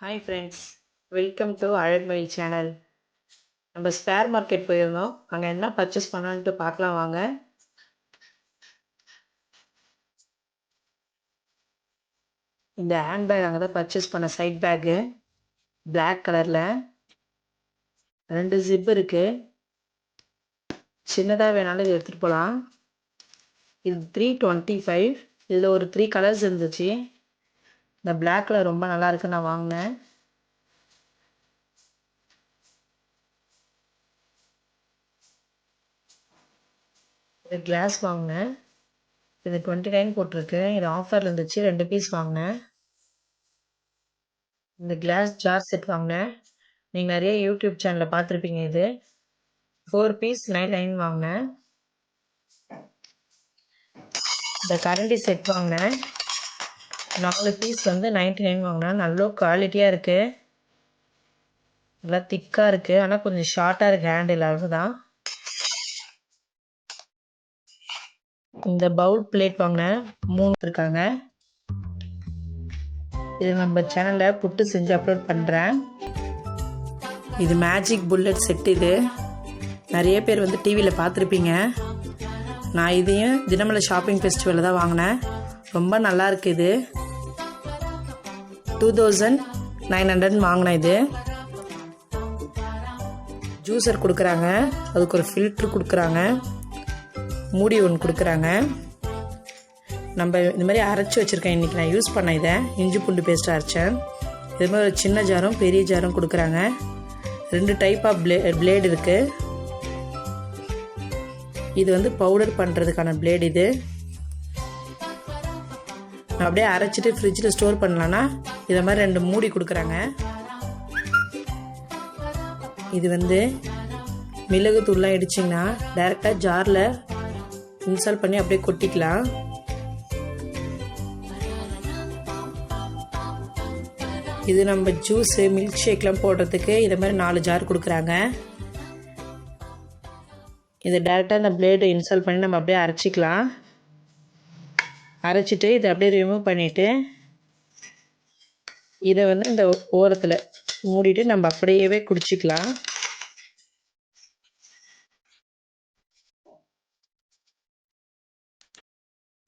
Hi friends welcome to Azhagumozhi channel நம்ம spare market போயிருந்தோம். அங்கே என்ன பர்ச்சேஸ் பண்ணலான்ட்டு பார்க்கலாம் வாங்க. இந்த ஹேண்ட் பேக் அங்கே தான் பர்ச்சேஸ் பண்ண சைட் பேக்கு பிளாக் கலரில் ரெண்டு ஜிப் இருக்குது சின்னதாக வேணாலும் இது எடுத்துகிட்டு போகலாம் இது த்ரீ டுவெண்ட்டி ஃபைவ் இதில் ஒரு த்ரீ கலர்ஸ் இருந்துச்சு. இந்த பிளாக் ரொம்ப நல்லா இருக்கு நான் வாங்கினேன். இது கிளாஸ் வாங்கினேன். இது டுவெண்ட்டி நைன் போட்டிருக்கு. இது ஆஃபரில் இருந்துச்சு ரெண்டு பீஸ் வாங்கினேன். இந்த கிளாஸ் ஜார் செட் வாங்கினேன். நீங்கள் நிறைய யூடியூப் சேனலில் பார்த்துருப்பீங்க இது. ஃபோர் பீஸ் நைன் நைன் வாங்கினேன். இந்த கரண்டி செட் வாங்கினேன். நாலு பீஸ் வந்து நைன்டி நைன் வாங்கினேன் நல்ல குவாலிட்டியாக இருக்குது நல்லா திக்காக இருக்குது ஆனால் கொஞ்சம் ஷார்ட்டாக இருக்குது ஹேண்டில் அவ்வளோதான் இந்த பவுல் பிளேட் வாங்கினேன் மூணு இருக்காங்க. இது நம்ம சேனலில் புட்டு செஞ்சு அப்லோட் பண்ணுறேன் இது மேஜிக் புல்லட் செட் இது. நிறைய பேர் வந்து டிவியில் பார்த்துருப்பீங்க. நான் இதையும் தினமலை ஷாப்பிங் ஃபெஸ்டிவலில் தான் வாங்கினேன். ரொம்ப நல்லா இருக்குது இது. டூ தௌசண்ட் நைன் ஹண்ட்ரட் வாங்கினேன் இது. ஜூஸர் கொடுக்குறாங்க. அதுக்கு ஒரு ஃபில்ட்ரு கொடுக்குறாங்க. மூடி ஒன்று கொடுக்குறாங்க. நம்ம இந்த மாதிரி அரைச்சி வச்சுருக்கேன் இன்றைக்கி நான் யூஸ் பண்ணேன் இதை. இஞ்சி பூண்டு பேஸ்ட் அரைச்சேன். இது மாதிரி ஒரு சின்ன ஜாரும் பெரிய ஜாரும் கொடுக்குறாங்க. ரெண்டு டைப் ஆஃப் பிளே பிளேடு இருக்குது இது வந்து பவுடர் பண்ணுறதுக்கான பிளேடு இது. நான் அப்படியே அரைச்சிட்டு ஃப்ரிட்ஜில் ஸ்டோர் பண்ணலான்னா இதை மாதிரி ரெண்டு மூடி கொடுக்குறாங்க. இது வந்து மிளகு தூள்லாம் இடிச்சிங்கன்னா டைரெக்டாக ஜாரில் இன்ஸ்டால் பண்ணி அப்படியே கொட்டிக்கலாம். இது நம்ம ஜூஸு மில்க் ஷேக்லாம் போடுறதுக்கு இதை மாதிரி நாலு ஜார் கொடுக்குறாங்க. இதை டேரெக்டாக இந்த பிளேடு இன்ஸ்டால் பண்ணி நம்ம அப்படியே அரைச்சிக்கலாம். அரைச்சிட்டு இதை அப்படியே ரிமூவ் பண்ணிவிட்டு இதை வந்து இந்த ஓரத்தில் மூடிட்டு நம்ம அப்படியே குடிச்சிக்கலாம்.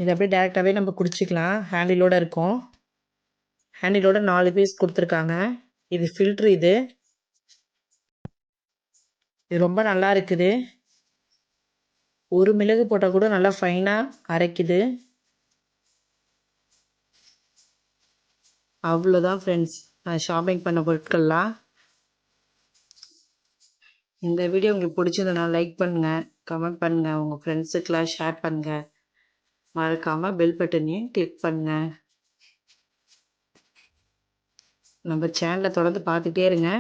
இது அப்படியே டேரெக்டாகவே நம்ம குடிச்சிக்கலாம். ஹேண்டிலோடு இருக்கும். ஹேண்டிலோட நாலு பீஸ் கொடுத்துருக்காங்க. இது ஃபில்ட்ரு இது. இது ரொம்ப நல்லா இருக்குது. ஒரு மிளகு போட்டால் கூட நல்லா ஃபைனாக அரைக்குது. அவ்வளோதான் ஃப்ரெண்ட்ஸ் நான் ஷாப்பிங் பண்ண பொருட்கள்லாம் இந்த வீடியோ உங்களுக்கு பிடிச்சிருந்தனா லைக் பண்ணுங்கள் கமெண்ட் பண்ணுங்கள் உங்கள் ஃப்ரெண்ட்ஸுக்கெலாம் ஷேர் பண்ணுங்கள் மறக்காமல் பெல் பட்டனையும் கிளிக் பண்ணுங்கள் நம்ம சேனலை தொடர்ந்து பார்த்துட்டே இருங்க.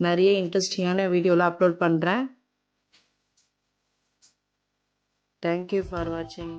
நிறைய இன்ட்ரெஸ்டிங்கான வீடியோலாம் அப்லோட் பண்ணுறேன் தேங்க்யூ ஃபார் வாட்சிங்